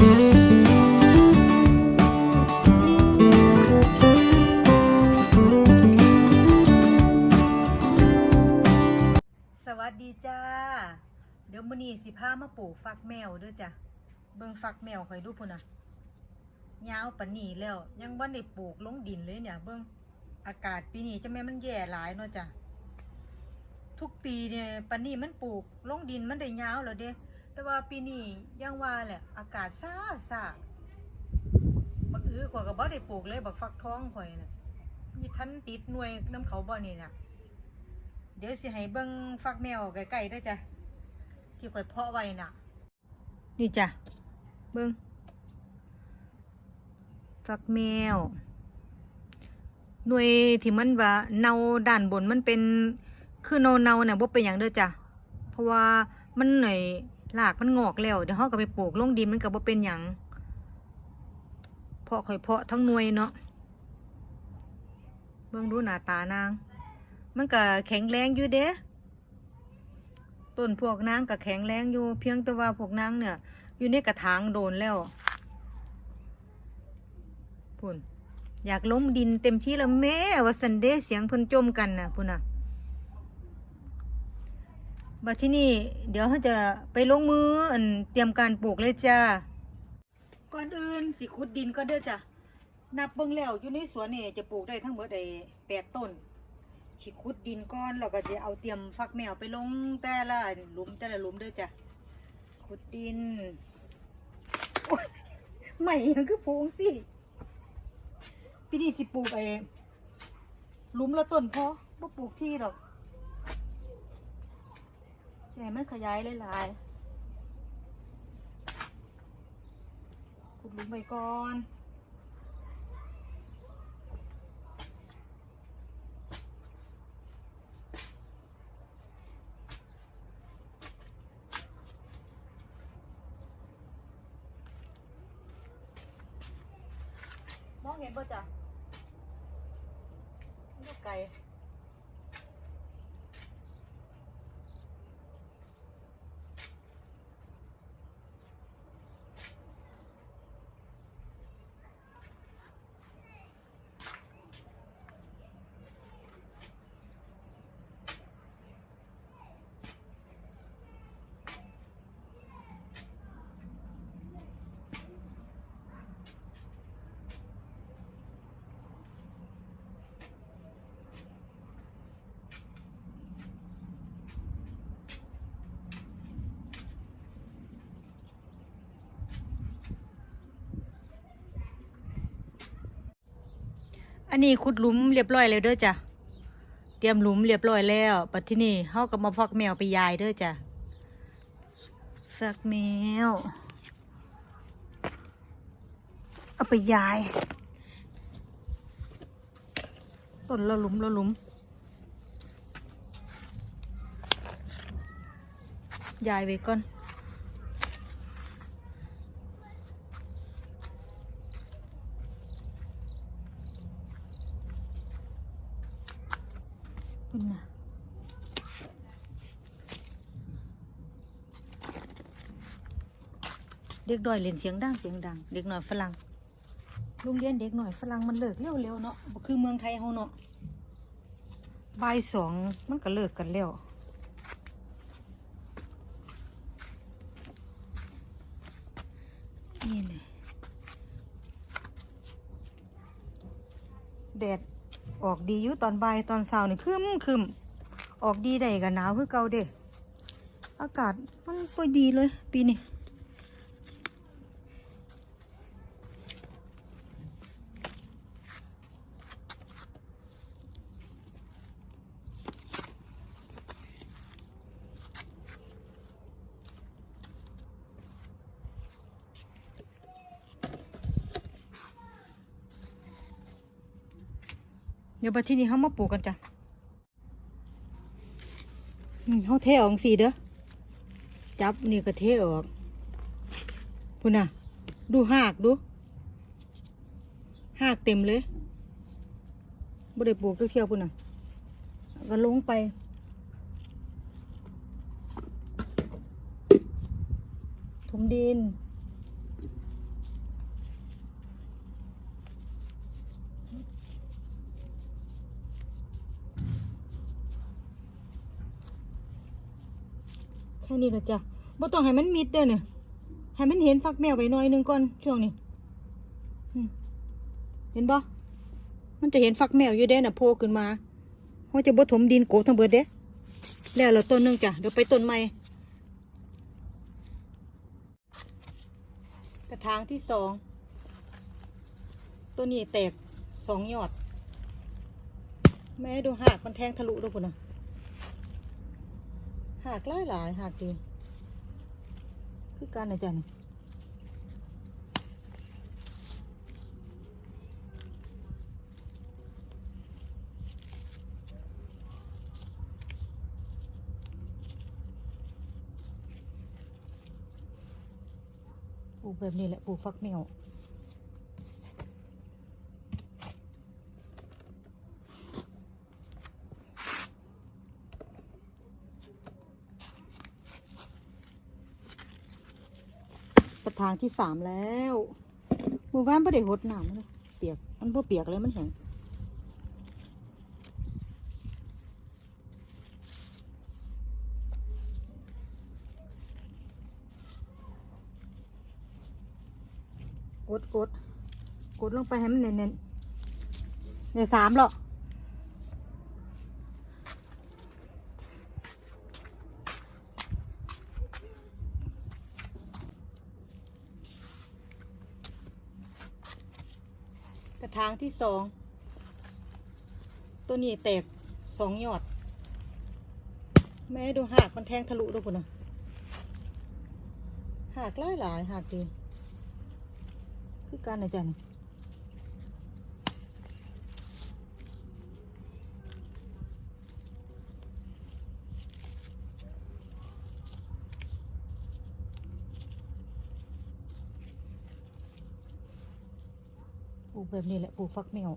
สวัสดีจ้า เดี๋ยวมื้อนี้สิพามาปลูกฟักแมวด้อจ้ะ เบิ่งฟักแมวคอยดูพุ่นน่ะยาวปานนี้แล้ว ยังบ่ได้ปลูกลงดินเลยเนี่ย เบิ่งอากาศปีนี้จะแม่มันแย่หลายเนาะจ้ะ ทุกปีเนี่ยปานนี้มันปลูกลงดินมันได้ยาวแล้วเด้ แต่ว่าปีนี้ยังว่าแหละอากาศซ่าซ่าบักอื้อกว่าก็บ่ได้ปลูกเลยบักฟักทองข่อยน่ะมีทันติดหน่วยน้ำเขาบ่นี่น่ะ เดี๋ยวสิให้เบิ่งฟักแมวใกล้ๆเด้จ้ะที่ข่อยเพาะไว้น่ะ นี่จ้ะเบิ่งฟักแมว หน่วยที่มันว่าเนาด้านบนมันเป็นคือเนาเนาเนี่ยบ่เป็นหยังเด้อจ้ะเพราะว่ามันหน่อย รากมันงอกแล้วเดี๋ยวเฮาก็ไปปลูกลงดินมันก็บ่เป็นหยังเพาะข่อยเพาะทั้งหน่วยเนาะเบิ่งดูหน้าตานาง มันก็แข็งแรงอยู่เด้ต้นพวกนางก็แข็งแรงอยู่ เพียงแต่ว่าพวกนางเนี่ย อยู่ในกระถางโดนแล้วพุ่นอยากล้มดินเต็มที่แล้วแม่ว่าสันเดเสียงเพิ่นจมกันนะพุ่นน่ะ บัดที่นี่เดี๋ยวเขาจะไปลงมืออันเตรียมการปลูกเลยจ้า ก่อนอื่นสิขุดดินก็เด้อจ้ะ นับเบิ่งแล้วอยู่ในสวนนี่จะปลูกได้ทั้งหมดได้แปดต้นสิขุดดินก้อนแล้วก็จะเอาเตรียมฟักแมวไปลงแต่ละหลุมแต่ละหลุมเด้อจ้ะ ขุดดินใหม่ยังคือโพงสิปีนี้สิปลูกไอ้หลุมละต้นพอบ่ปลูกที่ดอก จะให้มันขยายหลายๆขุดหลุมไปก่อนมองเห็นป่ะจ๊ะลูกไก่ อันนี้ขุดหลุมเรียบร้อยแล้วเด้อจ้ะ เตรียมหลุมเรียบร้อยแล้วปัดที่นี่เฮาก็มาฟักแมวไปยายเด้อจ้ะ ฟักแมว เอาไปยาย ต้นละหลุมละหลุม ยายไว้ก่อน คุณนะเด็กดอยเล่นเสียงดังเสียงดัง เด็กหน่อยฝรั่งโรงเรียนเด็กหน่อยฝรั่งมันเลิกเร็วๆเนาะคือเมืองไทยเฮาเนาะบ่ายสองมันก็เลิกกันแล้วนี่นี่แดด ออกดีอยู่ตอนบ่ายตอนเช้านี่ครึมคึมออกดีได้กับหนาวคือเก่าเด้อากาศมันค่อยดีเลย ปีนี้ เดี๋ยวบัดทีนี้เขามาปลูกกันจ้ะเขาเทออกสีเด้อ จับนี่ก็เทออกพุ่นน่ะ ดูหากดู หากเต็มเลยบ่ได้ปลูกก็เคี่ยวพุ่นน่ะ ก็ลงไปถมดิน ค่นี้ละจ้ะบ่ต้องให้มันมิดเด้อเนี่ยให้มันเห็นฟักแมวไว้หน่อยหนึงก่อนช่วงนี้เห็นบ่มันจะเห็นฟักแมวอยู่เด้น่ะโผล่ขึ้นมาเขาจะบ่ถมดินโกบทั้งเบิดเด้แล้วเราต้นหนึงจ้ะเดี๋ยวไปต้นใหม่กระถางที่สองตัวนี้แตกสองยอด แม่ดูหากมันแทงทะลุด้วยพุ่นน่ะ หากหลายหลายหากดีคือการนะจ๊ะนี่ปลูกแบบนี้แหละปลูกฟักแมว กระถางที่สามแล้วหมู่บ้านไม่ได้หดน้ำเลยเปียก มันบ่เปียกเลยมันแห้งกดกดกดลงไปให้มันเน้นๆเนี่ยสามหรอก ทางที่สอง ตัวนี้แตกสองยอด แม่ดูหักมันแทงทะลุดูพุ่นน่ะหักหลายหลายหักดี คือการอะจ๊ะนี่ ปลูกแบบนี้แหละปลูกฟักแมว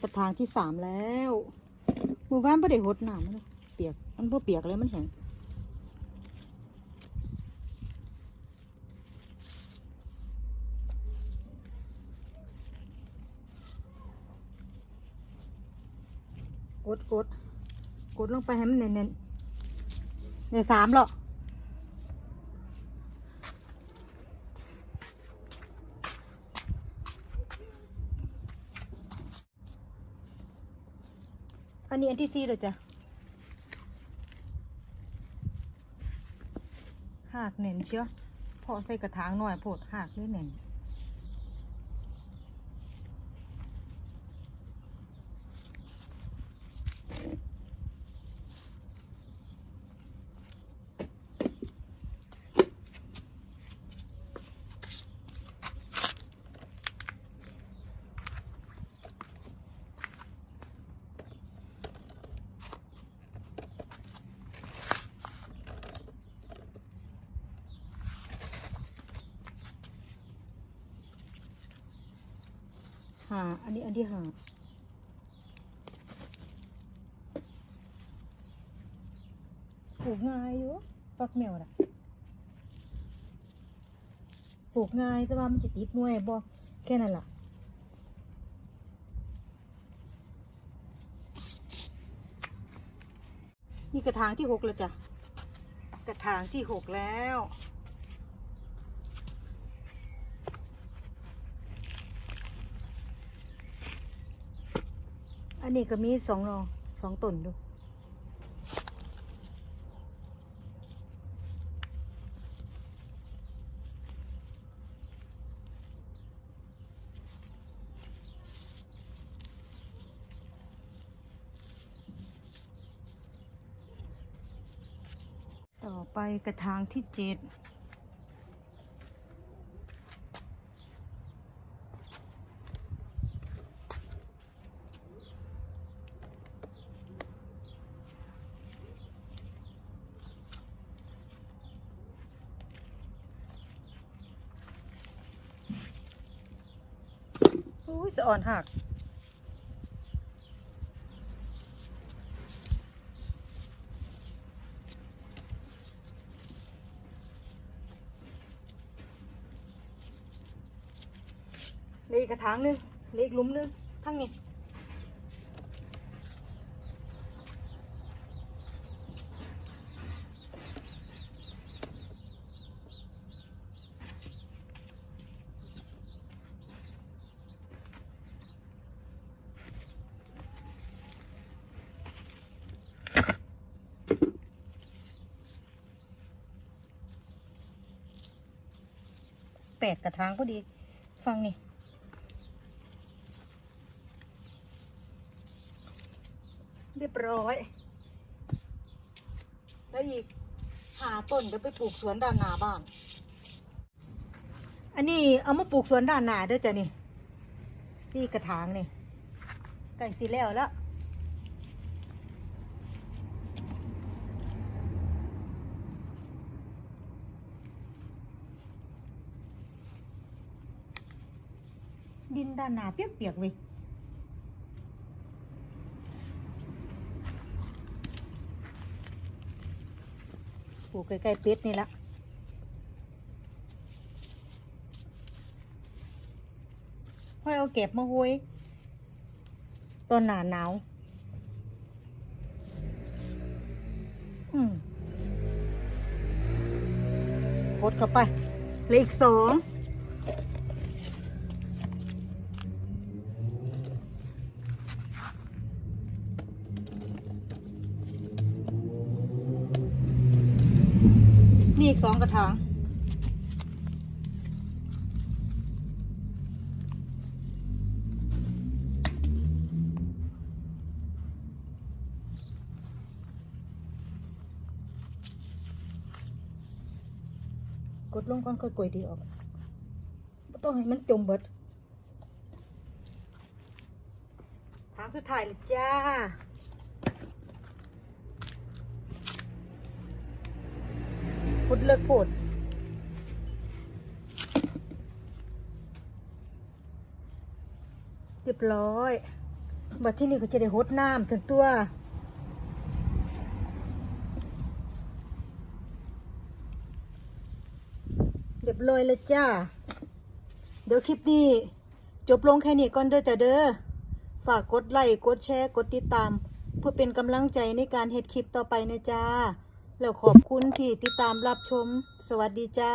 กระถางที่สามแล้วหมู่บ้านไม่ได้หดน้ำเลยเปียก มันบ่เปียกเลยมันแห้ง กดกดกดลงไปให้มันเน้นๆเนี่ยสามหรอกอันนี้อันที่สี่เลยจ้ะหากเน่นเชียวพอใส่กระถางหน่อยโพดหากด้วยเน่น หาอันนี้อันที่หาปลูกง่ายอยู่ฟักแมวน่ะปลูกง่ายแต่ว่ามันจะติดหน่วยบ่แค่นั้นล่ะนี่กระถางที่หกแล้วจ้ะกระถางที่หกแล้ว อันนี้ก็มีสองหนอสองต้นดูต่อไปกระถางที่เจ็ด ยสะอ่อนหักเลยกระถางนึงเลยกลุ่มนึงทั้งนี้ ดกระถางพอดี ฟังนี่เรียบร้อย แล้วอีกหาต้นเดี๋ยวไปปลูกสวนด้านหน้าบ้าน อันนี้เอามาปลูกสวนด้านหน้าด้วยจ้ะนี่ที่กระถางนี่ใกล้สิแล้วแล้ว ดินด้านหน้าเปียกๆเว้ยปลูกใกล้ๆเป็ดนี่ละค่อยเอาเก็บมาห้วยตอนหนาหนาวอืมกดเข้าไปเหลืออีกสองีอีกสองกระถาง กดลงก่อนค่อยกดดีออกต้องให้มันจมเบิดทางสุดท้ายเลยจ้า พุดเลิกโพดเรียบร้อยบัดที่นี่ก็จะได้หดน้ำถึงตัวเรียบร้อยแล้วจ้า เดี๋ยวคลิปนี้ จบลงแค่นี้ก่อนเด้อจ้ะเด้อ ฝากกดไลค์ กดแชร์ กดติดตาม เพื่อเป็นกำลังใจในการเฮ็ดคลิปต่อไปนะจ้า แล้วขอบคุณที่ติดตามรับชม สวัสดีจ้า